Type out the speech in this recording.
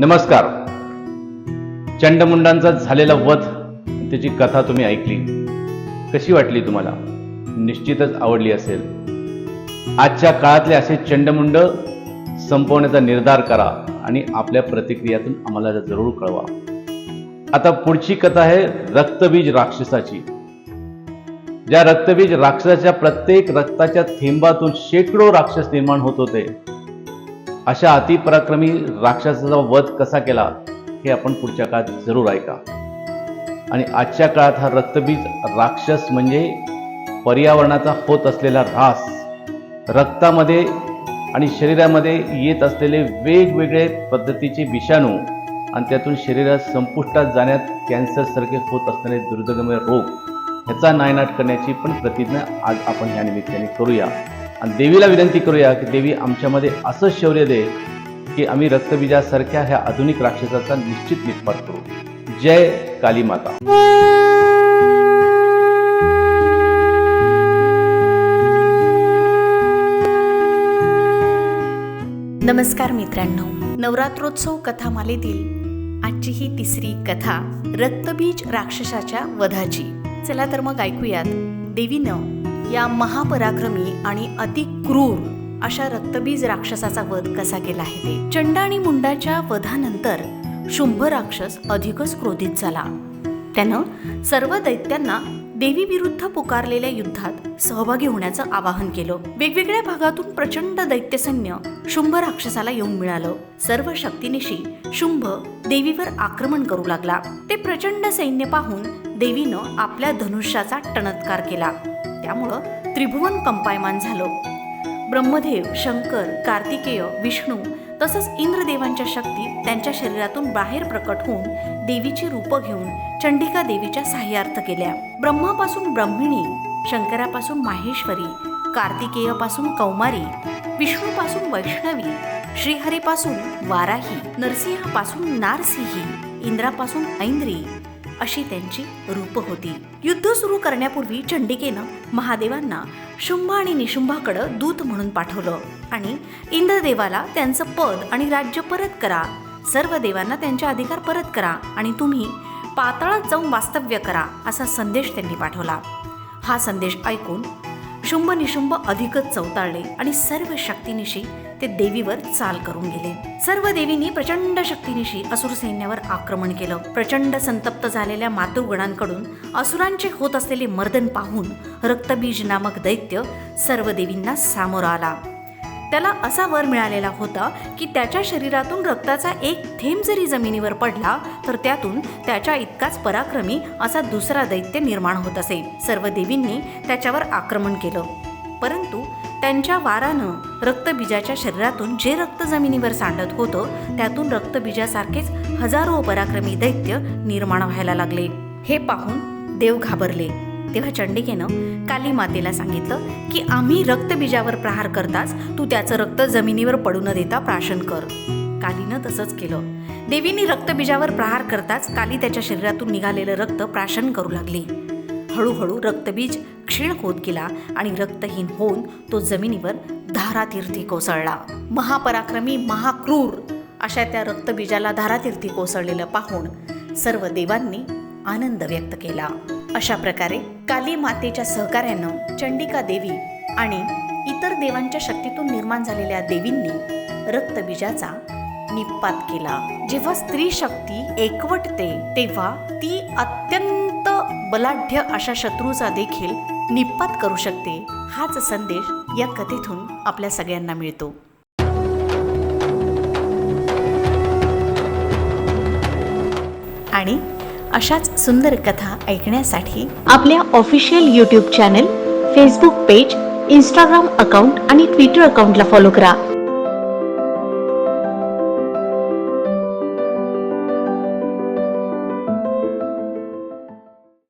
नमस्कार. चंडमुंडांचा झालेला वध त्याची कथा तुम्ही ऐकली. कशी वाटली तुम्हाला? निश्चितच आवडली असेल. आजच्या काळातले असे चंडमुंड संपवण्याचा निर्धार करा आणि आपल्या प्रतिक्रियातून आम्हाला जरूर कळवा. आता पुढची कथा आहे रक्तबीज राक्षसाची. ज्या रक्तबीज राक्षसाच्या प्रत्येक रक्ताच्या थेंबातून शेकडो राक्षस निर्माण होत होते. अशा अतिपराक्रमी राक्षसाचा वध कसा केला हे आपण पुढच्या काळात जरूर ऐका. आणि आजच्या काळात हा रक्तबीज राक्षस म्हणजे पर्यावरणाचा होत असलेला ऱ्हास. रक्तामध्ये आणि शरीरामध्ये येत असलेले वेगवेगळे पद्धतीचे विषाणू आणि त्यातून शरीरात संपुष्टात जाण्यात कॅन्सरसारखे होत असणारे दुर्दगम्य रोग ह्याचा नायनाट करण्याची पण प्रतिज्ञा आज आपण या निमित्ताने करूया. आणि देवीला विनंती करूया की देवी आमच्यामध्ये असं शौर्य दे की आम्ही रक्तबीजासारख्या ह्या आधुनिक राक्षसाचा निश्चित निष्पात करू. जय काली माता. नमस्कार मित्रांनो. नवरात्रोत्सव कथामालेतील आजची ही तिसरी कथा रक्तबीज राक्षसाच्या वधाची. चला तर मग ऐकूयात देवीनं या महापराक्रमी आणि अति क्रूर अशा रक्तबीज राक्षसाचा वध कसा केला आहे ते? चंड आणि मुंडाच्या वधानंतर शुंभ राक्षस अधिकच क्रोधित झाला. त्यानं सर्व दैत्यांना देवी विरुद्ध पुकारलेल्या युद्धात सहभागी होण्याचं आवाहन केलं. वेगवेगळ्या भागातून प्रचंड दैत्यसैन्य शुंभ राक्षसाला येऊन मिळालं. सर्व शक्तीनिशी शुंभ देवीवर आक्रमण करू लागला. ते प्रचंड सैन्य पाहून देवीनं आपल्या धनुष्याचा टणत्कार केला. त्यामुळं त्रिभुवन कंपायमान झालं. ब्रह्मदेव शंकर कार्तिकेय विष्णू तसंच इंद्रदेवांच्या शक्ती त्यांच्या शरीरातून बाहेर प्रकट होऊन देवीची रूपं घेऊन चंडिका देवीच्या सहाय्यार्थ केल्या. ब्रह्मापासून ब्रह्मिणी शंकरापासून माहेश्वरी कार्तिकेयपासून कौमारी विष्णूपासून वैष्णवी श्रीहरीपासून वाराही नरसिंहापासून नारसिंही इंद्रापासून ऐंद्री अशी त्यांची रूप होती. युद्ध सुरू करण्यापूर्वी चंडिकेनं महादेवांना शुंभ आणि निशुंभाकडं दूत म्हणून पाठवलं आणि इंद्रदेवाला त्यांचं पद आणि राज्य परत करा. सर्व देवांना त्यांचे अधिकार परत करा आणि तुम्ही पाताळात जाऊन वास्तव्य करा असा संदेश त्यांनी पाठवला. हा संदेश ऐकून शुंभ निशुंभ अधिकच चवताळले आणि सर्व शक्तीनिशी ते देवीवर चाल करून गेले. सर्व देवींनी प्रचंड शक्तीनिशी असुर सैन्यावर आक्रमण केलं. प्रचंड संतप्त झालेल्या मातृगणांकडून असुरांचे होत असलेले मर्दन पाहून रक्तबीज नामक दैत्य सर्व देवींना सामोरा आला. त्याला असा वर मिळालेला होता की त्याच्या शरीरातून रक्ताचा एक थेंब जरी जमिनीवर पडला तर त्यातून त्याच्या इतकाच पराक्रमी असा दुसरा दैत्य निर्माण होत असे. सर्व देवींनी त्याच्यावर आक्रमण केलं. परंतु त्यांच्या वारानं रक्तबीजाच्या शरीरातून जे रक्त जमिनीवर सांडत होतं त्यातून रक्तबीजासारखेच हजारो पराक्रमी दैत्य निर्माण व्हायला लागले. हे पाहून देव घाबरले. तेव्हा चंडिकेनं काली मातेला सांगितलं की आम्ही रक्तबीजावर प्रहार करताच तू त्याचं रक्त जमिनीवर पडू न देता प्राशन कर. कालीनं तसंच केलं. देवीनी रक्तबीजावर प्रहार करताच काली त्याच्या शरीरातून निघालेलं रक्त प्राशन करू लागली. हळूहळू रक्तबीज क्षीण होत गेला आणि रक्तहीन होऊन तो जमिनीवर धारातीर्थी कोसळला. महापराक्रमी महाक्रूर अशा त्या रक्तबीजाला धारातीर्थी कोसळलेलं पाहून सर्व देवांनी आनंद व्यक्त केला. अशा प्रकारे काली मातेच्या सहकार्यानं चंडिका देवी आणि इतर देवांच्या शक्तीतून निर्माण झालेल्या देवींनी रक्तबीजाचा निपात केला. जेव्हा स्त्री शक्ती एकवटते तेव्हा ती अत्यंत बलाढ्य अशा शत्रूचा देखील निपात करू शकते हाच संदेश या कथेतून आपल्या सगळ्यांना मिळतो. आणि अशाच सुंदर कथा ऐकण्यासाठी आपल्या official YouTube channel Facebook page Instagram account आणि ट्विटर अकाउंटला फॉलो करा.